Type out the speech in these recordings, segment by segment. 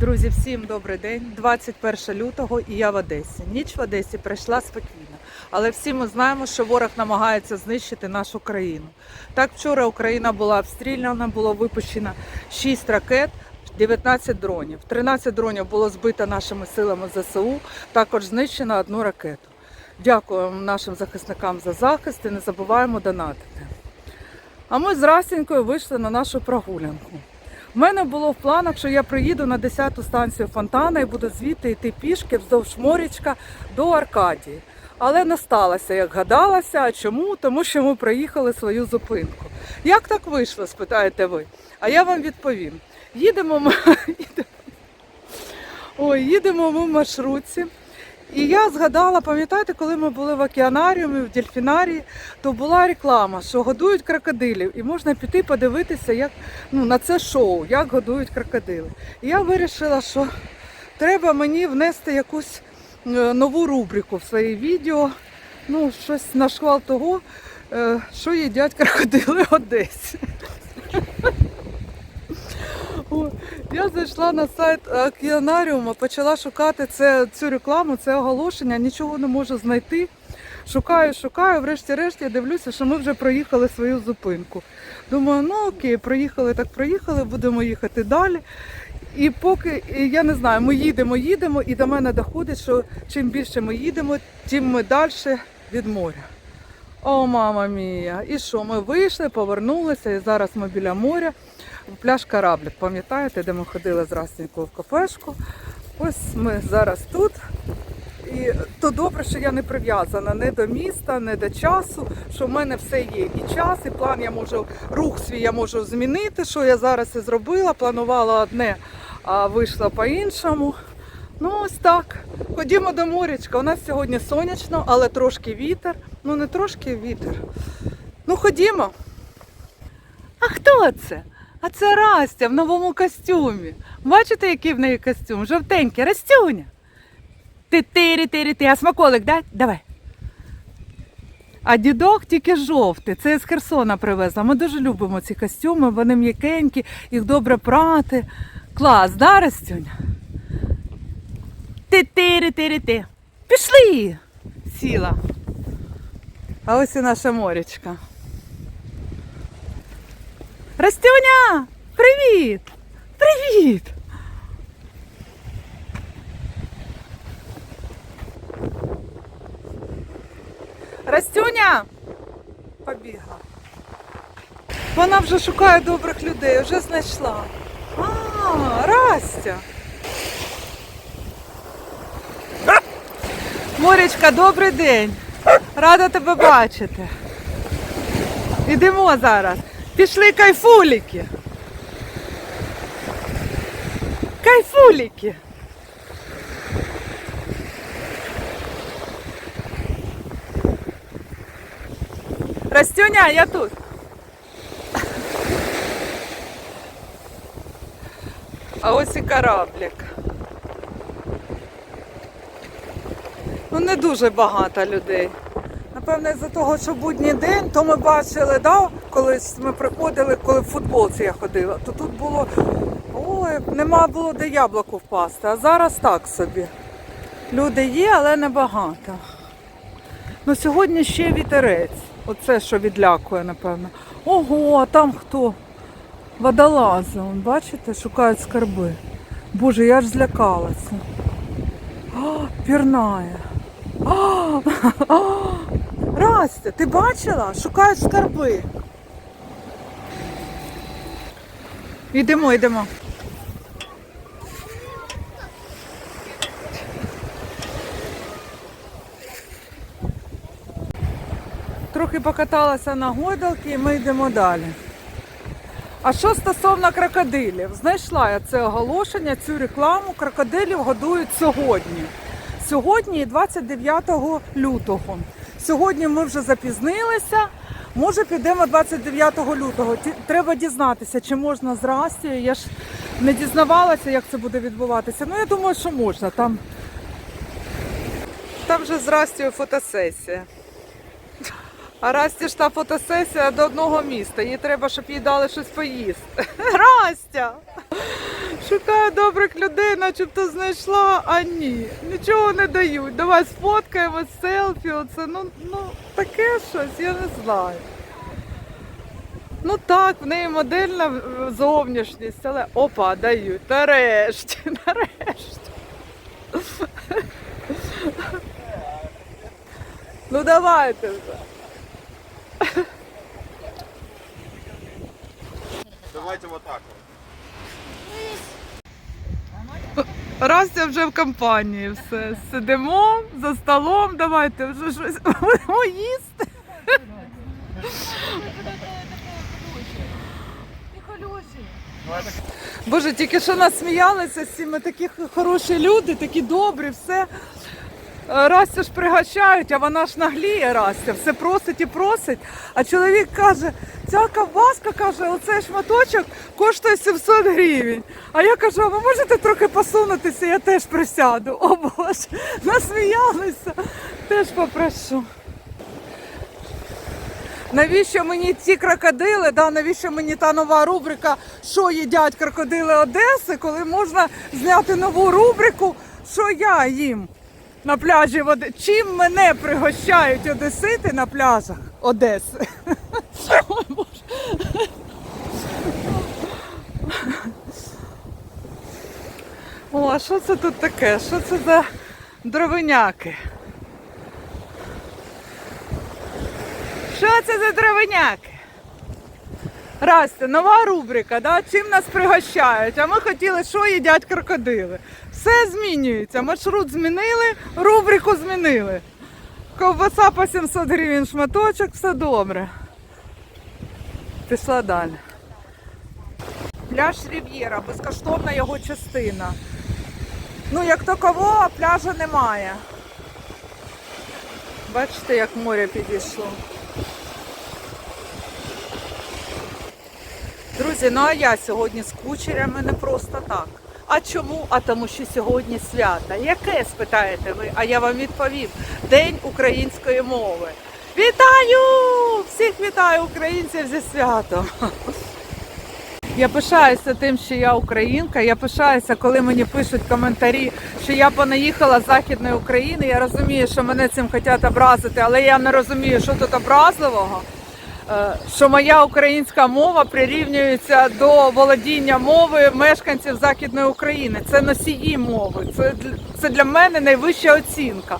Друзі, всім добрий день. 21 лютого і я в Одесі. Ніч в Одесі пройшла спокійно, але всі ми знаємо, що ворог намагається знищити нашу країну. Так, вчора Україна була обстріляна, було випущено 6 ракет. 19 дронів. 13 дронів було збито нашими силами ЗСУ. Також знищено одну ракету. Дякуємо нашим захисникам за захист і не забуваємо донатити. А ми з Расінькою вийшли на нашу прогулянку. У мене було в планах, що я приїду на 10-ту станцію фонтана і буду звідти йти пішки вздовж морічка до Аркадії. Але не сталося, як гадалася. А чому? Тому що ми проїхали свою зупинку. Як так вийшло, спитаєте ви? А я вам відповім. Їдемо ми, ой, їдемо ми в маршрутці. І я згадала, пам'ятаєте, коли ми були в океанаріумі, в дельфінарії, то була реклама, що годують крокодилів, і можна піти подивитися, як ну, на це шоу, як годують крокодили. І я вирішила, що треба мені внести якусь е, нову рубрику в своє відео. Ну, щось на шквал того, е, що їдять крокодили в Одесі. Я зайшла на сайт океанаріуму, почала шукати це, цю рекламу, це оголошення, нічого не можу знайти. Шукаю, шукаю, врешті-решт я дивлюся, що ми вже проїхали свою зупинку. Думаю, ну окей, проїхали, так проїхали, будемо їхати далі. І поки я не знаю, ми їдемо, їдемо, і до мене доходить, що чим більше ми їдемо, тим ми далі від моря. О, мама мія! І що? Ми вийшли, повернулися, і зараз ми біля моря. Пляж Кораблик, пам'ятаєте, де ми ходили з Растінькою в кафешку. Ось ми зараз тут. І то добре, що я не прив'язана не до міста, не до часу, що в мене все є. І час, і план я можу, рух свій я можу змінити, що я зараз і зробила. Планувала одне, а вийшла по-іншому. Ну, ось так. Ходімо до морячка. У нас сьогодні сонячно, але трошки вітер. Ну, не трошки вітер. Ну, ходімо. А хто це? А це Растя в новому костюмі. Бачите, який в неї костюм? Жовтенький, Растюня. Ти тири тири ти, а смаколик, да? Давай. А дідок тільки жовтий. Це я з Херсона привезла. Ми дуже любимо ці костюми, вони м'якенькі, їх добре прати. Клас, да, Растюня? Ти тири тири ти. Пішли! Сіла. А ось і наша морячка. Растюня! Привіт! Привіт! Растюня! Побігла. Вона вже шукає добрих людей, вже знайшла. А, Растя! Моречка, добрий день! Рада тебе бачити. Ідемо зараз. Пішли кайфуліки. Кайфуліки. Растюня, я тут. А ось і кораблик. Ну не дуже багато людей. Напевно, з-за того, що будній день, то ми бачили, да, колись ми приходили, коли в футболці я ходила, то тут було, ой, нема було де яблуку впасти, а зараз так собі. Люди є, але небагато. Ну сьогодні ще вітерець. Оце що відлякує, напевно. Ого, а там хто? Водолази, вон, бачите, шукають скарби. Боже, я ж злякалася. А, пірнає. А, а, Растя, ти бачила? Шукають скарби. Йдемо, йдемо. Трохи покаталася на гойдалки і ми йдемо далі. А що стосовно крокодилів? Знайшла я це оголошення, цю рекламу. Крокодилів годують сьогодні. Сьогодні 29 лютого. Сьогодні ми вже запізнилися. Може, підемо 29 лютого. Треба дізнатися, чи можна з Растією. Я ж не дізнавалася, як це буде відбуватися. Ну, я думаю, що можна. Там, там вже з Растією фотосесія. А Расті ж та фотосесія до одного міста. Їй треба, щоб їй дали щось поїсти. Растя! Шукаю добрих людей, начебто знайшла, а ні. Нічого не дають. Давай сфоткаємо селфі. Оце ну, ну таке щось, я не знаю. Ну так, в неї модельна е, зовнішність, але опа, дають. Нарешті, нарешті. Ну давайте вже. Давайте вот вот. я вже в компанії все. Сидимо за столом, давайте вже щось будемо їсти. Боже, тільки що нас сміялися, всі ми такі хороші люди, такі добрі, все. Е, Растя ж пригощають, а вона ж нагліє Растя, все просить і просить. А чоловік каже, ця ковбаска, каже, оцей шматочок коштує 700 гривень. А я кажу, а ви можете трохи посунутися, я теж присяду. О Боже, насміялися, теж попрошу. Навіщо мені ці крокодили? Да, навіщо мені та нова рубрика Що їдять крокодили Одеси, коли можна зняти нову рубрику Що я їм на пляжі в Оде... Чим мене пригощають одесити на пляжах Одеси? О, а що це тут таке? Що це за дровиняки? Що це за дровиняки? Растя, нова рубрика, да? чим нас пригощають? А ми хотіли, що їдять крокодили. Все змінюється. Маршрут змінили, рубрику змінили. Ковбаса по 700 гривень шматочок, все добре. Пішла далі. Пляж Рів'єра, безкоштовна його частина. Ну, як такового, пляжа немає. Бачите, як море підійшло. Друзі, ну а я сьогодні з кучерями не просто так. А чому? А тому що сьогодні свято. Яке спитаєте ви? А я вам відповів: День української мови. Вітаю! Всіх вітаю українців зі святом! Я пишаюся тим, що я українка. Я пишаюся, коли мені пишуть коментарі, що я понаїхала з Західної України. Я розумію, що мене цим хочуть образити, але я не розумію, що тут образливого. Е, Що моя українська мова прирівнюється до володіння мови мешканців Західної України. Це носії мови. Це, це для мене найвища оцінка.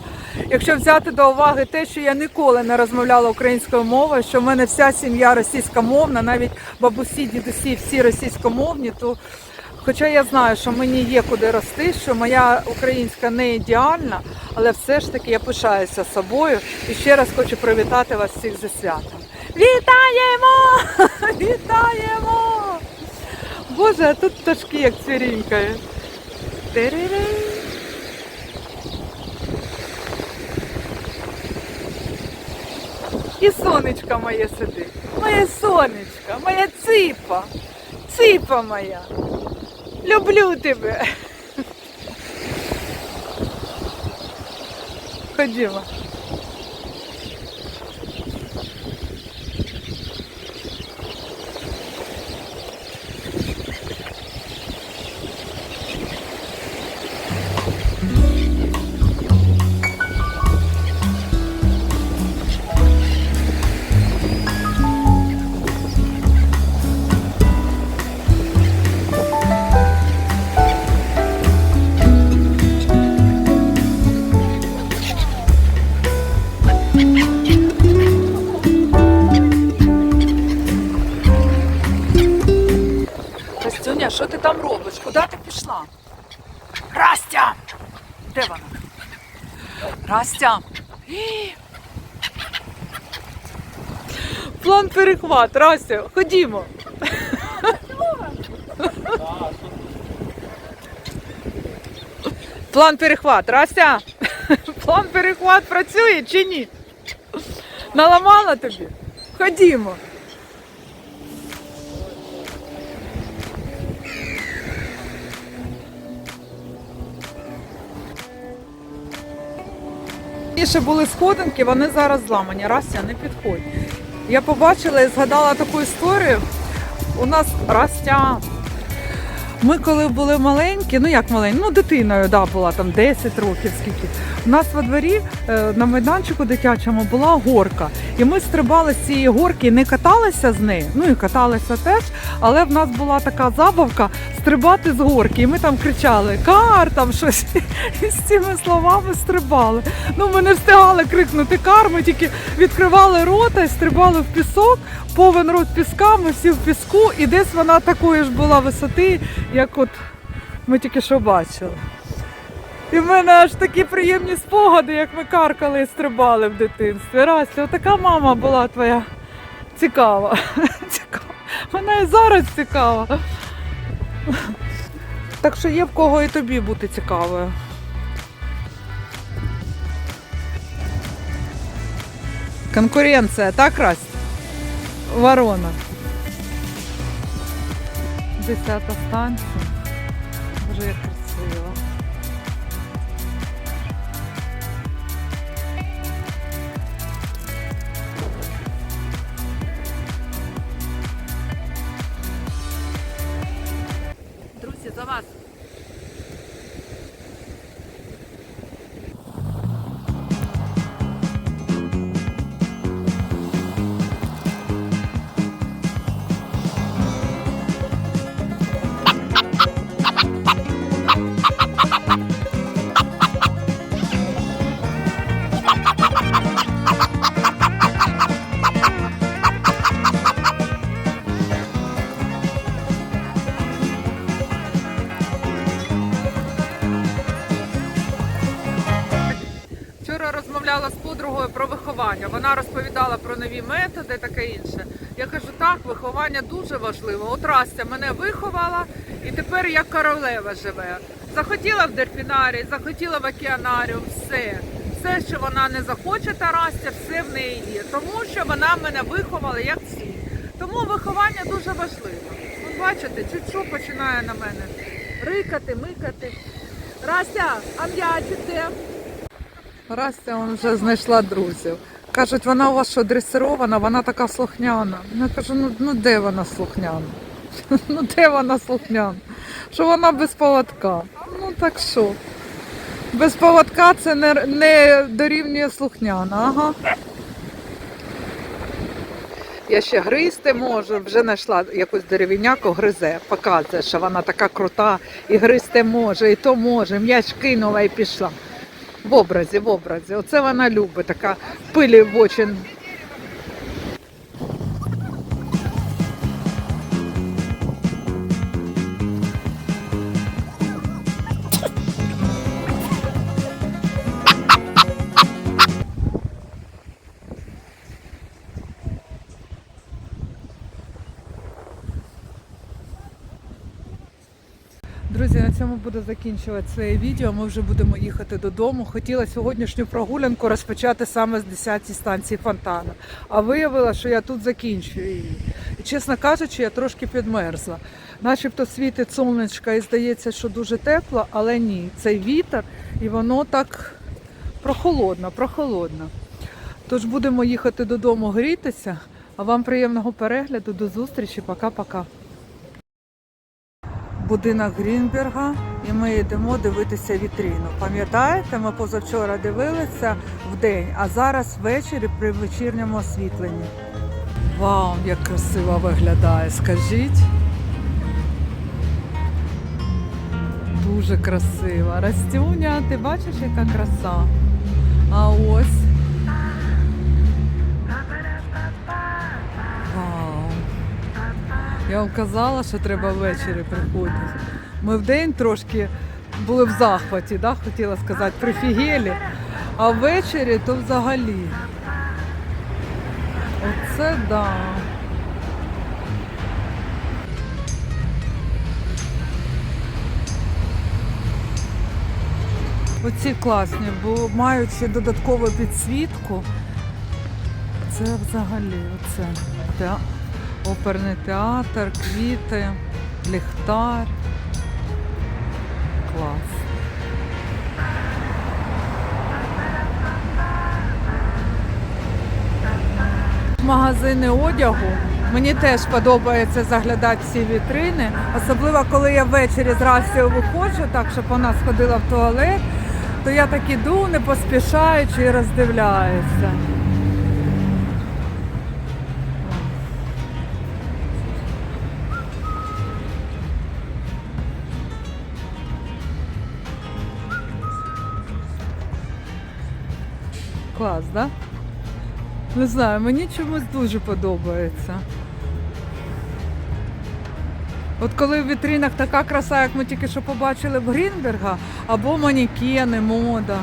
Якщо взяти до уваги те, що я ніколи не розмовляла українською мовою, що в мене вся сім'я російськомовна, навіть бабусі, дідусі, всі російськомовні, то хоча я знаю, що мені є куди рости, що моя українська не ідеальна, але все ж таки я пишаюся собою і ще раз хочу привітати вас всіх зі святом. Вітаємо! Вітаємо! Боже, а тут пташки як цвірінькають. Тирiri. І сонечко моє сидить. Моє сонечко, моя ципа. Ципа моя. Люблю тебе. Ходімо. Ти? Куди ти пішла? Растя! Де вона? Растя! План перехват, Растя, ходімо. План перехват, Растя! План перехват працює чи ні? Наламала тобі? Ходімо. Раніше були сходинки, вони зараз зламані. Растя, не підходь. Я побачила і згадала таку історію. У нас Растя. Ми коли були маленькі, ну як маленькі, ну дитиною да, була там 10 років, скільки. У нас во дворі е, на майданчику дитячому була горка. І ми стрибали з цієї горки не каталися з нею. Ну і каталися теж. Але в нас була така забавка стрибати з горки. І ми там кричали Кар там щось. І з цими словами стрибали. Ну ми не встигали крикнути кар, ми тільки відкривали рота і стрибали в пісок, повен рот піска, ми всі в піску, і десь вона такої ж була висоти, як от ми тільки що бачили. І в мене аж такі приємні спогади, як ми каркали і стрибали в дитинстві. Растя, отака мама була твоя цікава. цікава. Вона і зараз цікава. Так що є в кого і тобі бути цікавою. Конкуренція, так, Расть? Ворона. Десята станція. Боже, як Вчора розмовляла з подругою про виховання. Вона розповідала про нові методи, таке інше. Я кажу, так, виховання дуже важливо. От Растя мене виховала і тепер як королева живе. Захотіла в дельфінарій, захотіла в океанаріум, все. Все, що вона не захоче, та Растя, все в неї є. Тому що вона мене виховала як всі. Тому виховання дуже важливо. От бачите, чуть-чуть починає на мене рикати, микати. Растя, а м'ячик де? Растя он вже знайшла друзів. Кажуть, вона у вас що дресирована, вона така слухняна. Я кажу, ну, ну де вона слухняна? Ну де вона слухняна? Що вона без поводка? Ну так що? Без поводка це не, не дорівнює слухняна, ага. Я ще гризти можу, вже знайшла якусь деревіняку, гризе, показує, що вона така крута, і гризти може, і то може. М'яч кинула і пішла. В образі, в образі. Оце вона любить, така пилі в очі. Закінчувати своє відео. Ми вже будемо їхати додому. Хотіла сьогоднішню прогулянку розпочати саме з 10 станції фонтана. А виявила, що я тут закінчую її. І чесно кажучи, я трошки підмерзла. Начебто світить сонечко і здається, що дуже тепло, але ні, цей вітер і воно так прохолодно, прохолодно. Тож будемо їхати додому грітися. А вам приємного перегляду, до зустрічі, пока-пока будинок Грінберга, і ми йдемо дивитися вітріну. Пам'ятаєте, ми позавчора дивилися в день, а зараз ввечері при вечірньому освітленні. Вау, як красиво виглядає, скажіть. Дуже красиво. Растюня, ти бачиш, яка краса? А ось. Вау. Я вам казала, що треба ввечері приходити. Ми вдень трошки були в захваті, да? хотіла сказати, прифігелі, а ввечері то взагалі. Оце да. Оці класні, бо маючи додаткову підсвітку, це взагалі оце. Оперний театр, квіти, ліхтар. Клас. Магазини одягу Мені теж подобається заглядати ці вітрини, особливо коли я ввечері з рацією виходжу, так щоб вона сходила в туалет, то я так іду, не поспішаючи і роздивляюся. Клас, да? Не знаю, мені чомусь дуже подобається. От коли в вітринах така краса, як ми тільки що побачили в Грінберга, або манікени, мода.